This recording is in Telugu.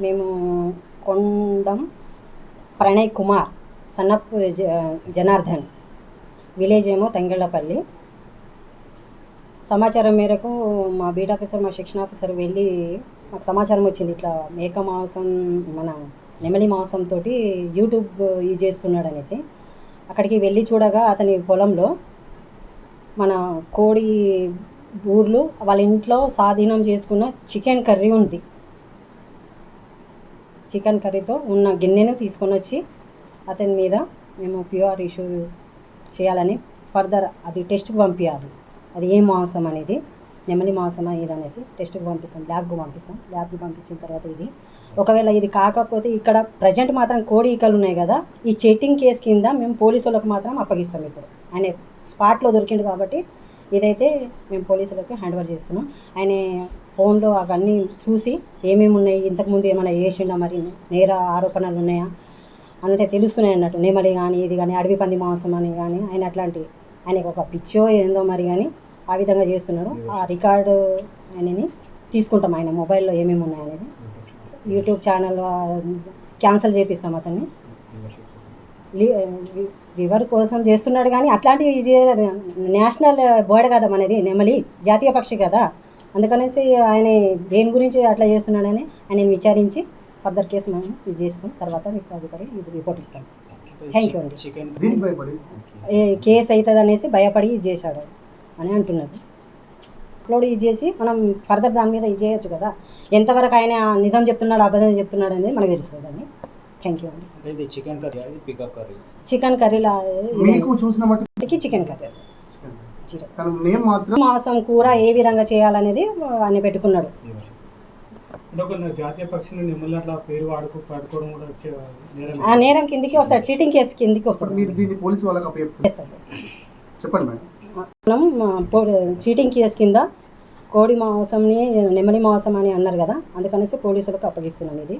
మేము కొండం ప్రణయ్ కుమార్ సన్నప్ జ- జనార్దన్ విలేజ్ ఏమో తంగళ్ళపల్లి. సమాచారం మేరకు మా బీట్ ఆఫీసర్ మా శిక్షణ ఆఫీసర్ వెళ్ళి మాకు సమాచారం వచ్చింది. ఇట్లా మేక మాంసం మన నెమలి మాంసంతో యూట్యూబ్ యూజ్ చేస్తున్నాడు అనేసి అక్కడికి వెళ్ళి చూడగా అతని పొలంలో మన కోడి ఊర్లు వాళ్ళ ఇంట్లో స్వాధీనం చేసుకున్న చికెన్ కర్రీ ఉంది. చికెన్ కర్రీతో ఉన్న గిన్నెను తీసుకొని వచ్చి అతని మీద మేము ప్యూఆర్ ఇష్యూ చేయాలని ఫర్దర్ అది టెస్ట్కి పంపించాలి అది ఏ మాంసం అనేది? నెమలి మాంసమా ఇది అనేసి టెస్ట్కి పంపిస్తాం ల్యాబ్కి పంపిస్తాం. ల్యాబ్కి పంపించిన తర్వాత ఇది. ఒకవేళ ఇది కాకపోతే ఇక్కడ ప్రజెంట్ మాత్రం కోడి ఈకలు ఉన్నాయి కదా ఈ చెట్టింగ్ కేసు కింద మేము పోలీసు వాళ్ళకి మాత్రం అప్పగిస్తాం ఇప్పుడు. ఆయన స్పాట్లో దొరికిండు కాబట్టి ఇదైతే మేము పోలీసులకు హ్యాండ్ ఓవర్ చేస్తున్నాం. ఆయన ఫోన్లో అవన్నీ చూసి ఏమేమి ఉన్నాయి ఇంతకుముందు ఏమైనా చేసిండా మరి? నేర ఆరోపణలు ఉన్నాయా? అంటే తెలుస్తున్నాయి అన్నట్టు. నెమలి కానీ ఇది కానీ అడవి పంది మాంసం అని కానీ ఆయన అట్లాంటి ఆయనకు ఒక పిచ్చో ఏందో మరి కానీ ఆ విధంగా చేస్తున్నాడు ఆ రికార్డు ఆయనని తీసుకుంటాం ఆయన మొబైల్లో ఏమేమి ఉన్నాయనేది యూట్యూబ్ ఛానల్ క్యాన్సిల్ చేపిస్తాం అతన్ని. వివర్ కోసం చేస్తున్నాడు కానీ అట్లాంటివి ఇది నేషనల్ బర్డ్ కదా మనది నెమలి జాతీయ పక్షి కదా. అందుకనేసి ఆయన దేని గురించి అట్లా చేస్తున్నాడని ఆయన విచారించి ఫర్దర్ కేసు మనం ఇది చేస్తాం. తర్వాత మీకు తదుపరి ఇది రిపోర్ట్ ఇస్తాం. థ్యాంక్ యూ అండి. కేసు అవుతుంది అనేసి భయపడి ఇది చేశాడు అని అంటున్నారు అప్లోడ్ ఇది చేసి మనం ఫర్దర్ దాని మీద ఇది చేయొచ్చు కదా. ఎంతవరకు ఆయన నిజం చెప్తున్నాడు అబద్ధం చెప్తున్నాడు అనేది మనకు తెలుస్తుందండి. థ్యాంక్ యూ అండి ఇది చికెన్ కర్రీ అది పికప్ కర్రీ? చికెన్ కర్రీలా మీకు చూసిన మట్టి చికెన్ కర్రీ. మాత్రం మాంసం కూర ఏ విధంగా చేయాలనేది ఆయన పెట్టుకున్నాడు. జాతీయ అట్లా పేరు వాడుకో పడుకోవడం కూడా ఆ నేరం కిందికి వస్తుంది చీటింగ్ కేసు కిందికి వస్తుంది. మీరు దీన్ని పోలీసు వాళ్ళకి అప్పచెప్తారు? చేస్తాడు. చెప్పండి మేడం. మనం చీటింగ్ కేసు కింద కోడి మాంసంని నెమలి మాంసం అని అన్నారు కదా అందుకనేసి పోలీసులకు అప్పగిస్తున్నాను ఇది.